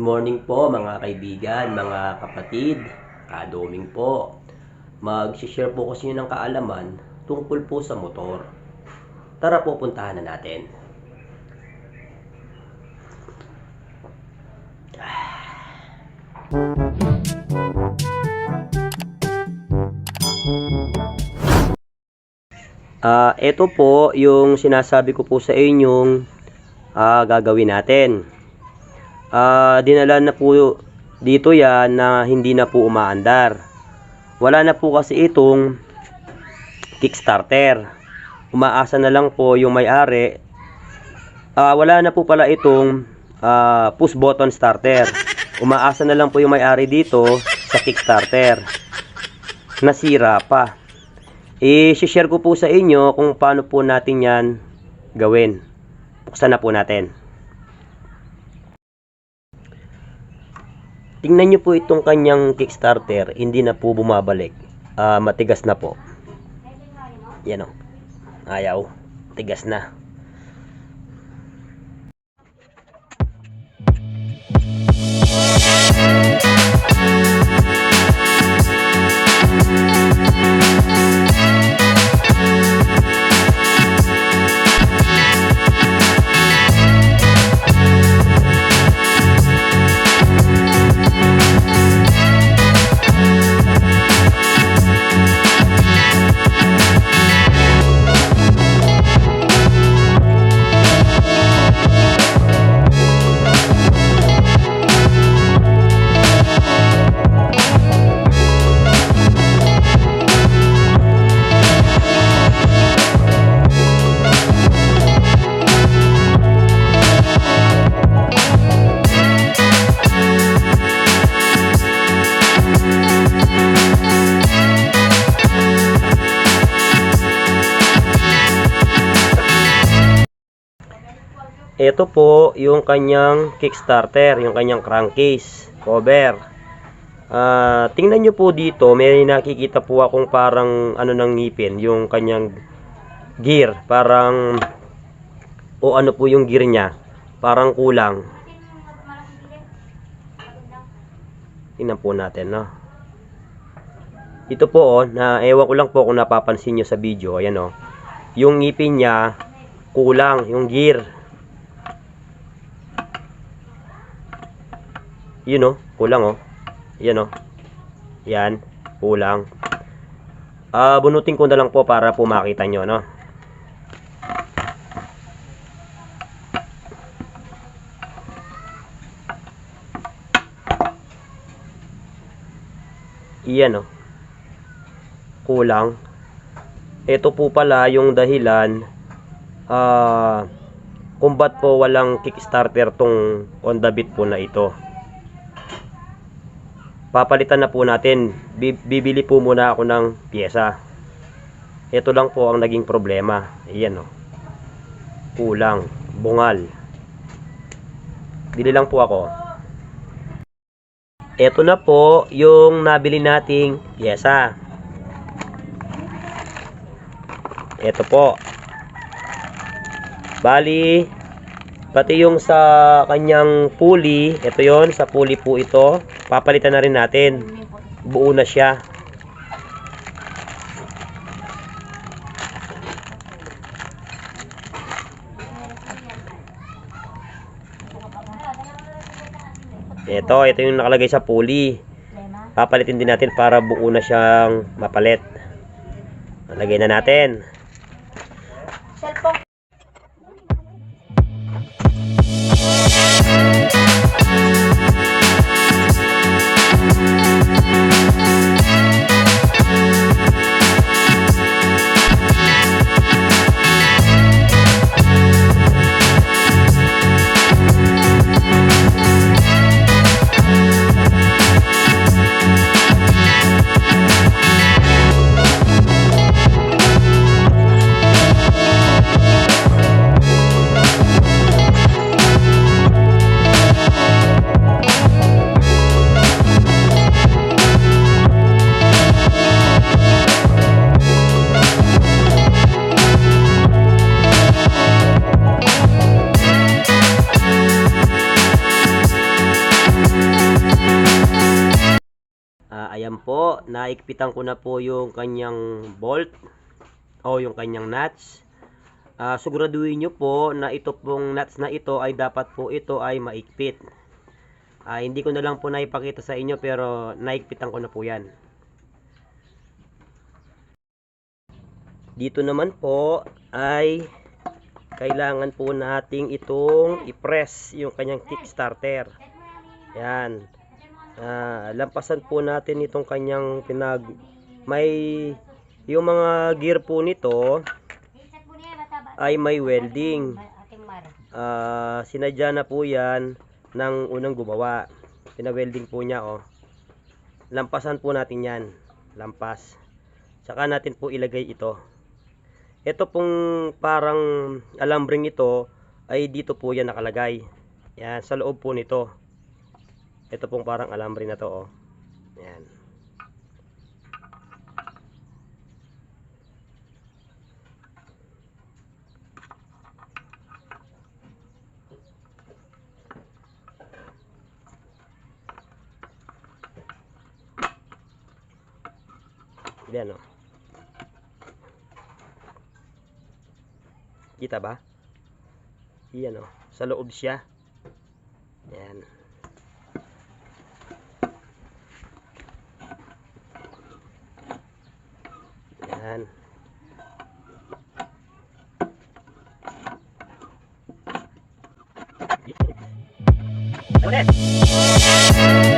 morning po mga kaibigan, mga kapatid, kadoming po. Mag-share po ko sa inyo ng kaalaman tungkol po sa motor. Tara po puntahan na natin. Ah, ito po yung sinasabi ko po sa inyong ah, gagawin natin. Ah, dinala na po dito yan na hindi na po umaandar. Wala na po kasi itong Kickstarter. Umaasa na lang po yung may-ari. Ah, wala na po pala itong ah, push button starter. Umaasa na lang po yung may-ari dito sa Kickstarter. Nasira pa. I-share ko po sa inyo kung paano po natin yan gawin. Buksan na po natin. Tingnan nyo po itong kanyang Kickstarter, hindi na po bumabalik. Ah, matigas na po. Yan o. Ayaw. Tigas na. Ito po yung kanyang Kickstarter, yung kanyang crankcase, cover. Ah, tingnan nyo po dito, may nakikita po akong parang ano ng ngipin, yung kanyang gear, parang o ano po yung gear niya, parang kulang. Tingnan po natin, no. Ito po, oh, na ewan ko lang po kung napapansin nyo sa video, ayan oh. Yung ngipin niya kulang, yung gear. Yun oh, kulang oh. Yan oh. Yan, kulang. Ah, bunutin ko na lang po para po makita nyo, no? Iyan oh. Kulang. Ito po pala yung dahilan ah kung ba't po walang kickstarter tong Honda Beat po na ito papalitan na po natin. Bi- Bibili po muna ako ng pyesa. Ito lang po ang naging problema. Ayan o. Kulang. Bungal. Bili lang po ako. Ito na po yung nabili nating pyesa. Ito po. Bali, pati yung sa kanyang pulley, ito yon sa pulley po ito, papalitan na rin natin. Buo na siya. Ito, ito yung nakalagay sa pulley. Papalitin din natin para buo na siyang mapalit. Lagay na natin. Cellphone. Yan po, naikpitan ko na po yung kanyang bolt o yung kanyang nuts. Ah, siguraduhin nyo po na ito pong nuts na ito ay dapat po ito ay maikpit. Ah, hindi ko na lang po naipakita sa inyo pero naikpitan ko na po yan. Dito naman po ay kailangan po nating itong i-press yung kanyang kickstarter. Yan. Ah, lampasan po natin itong kanyang pinag may yung mga gear po nito ay may welding. Ah, sinadya na po 'yan ng unang gumawa. Pina-welding po niya oh. Lampasan po natin 'yan. Lampas. Saka natin po ilagay ito. Ito pong parang alambring ito ay dito po 'yan nakalagay. Yan sa loob po nito. Ito pong parang alambre na to oh. Yan. Yan oh. Kita ba? Yan oh. Sa loob siya. Yan. Yan. Ulit.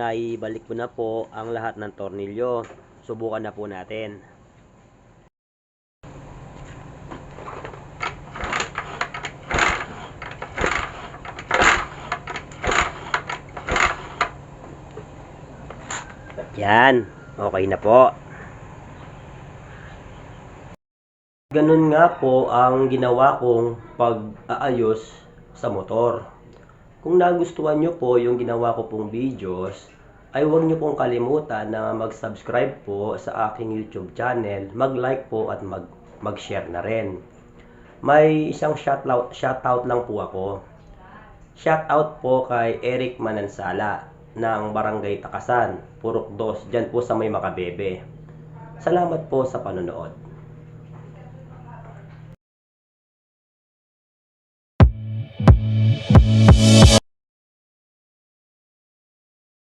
Po, naibalik ko na po ang lahat ng tornilyo. Subukan na po natin. Yan, okay na po. Ganun nga po ang ginawa kong pag-aayos sa motor. Kung nagustuhan nyo po yung ginawa ko pong videos, ay huwag nyo pong kalimutan na mag-subscribe po sa aking YouTube channel, mag-like po at mag- mag-share na rin. May isang shoutout, shoutout lang po ako. Shoutout po kay Eric Manansala ng Barangay Takasan, Purok 2, dyan po sa may Makabebe. Salamat po sa panonood.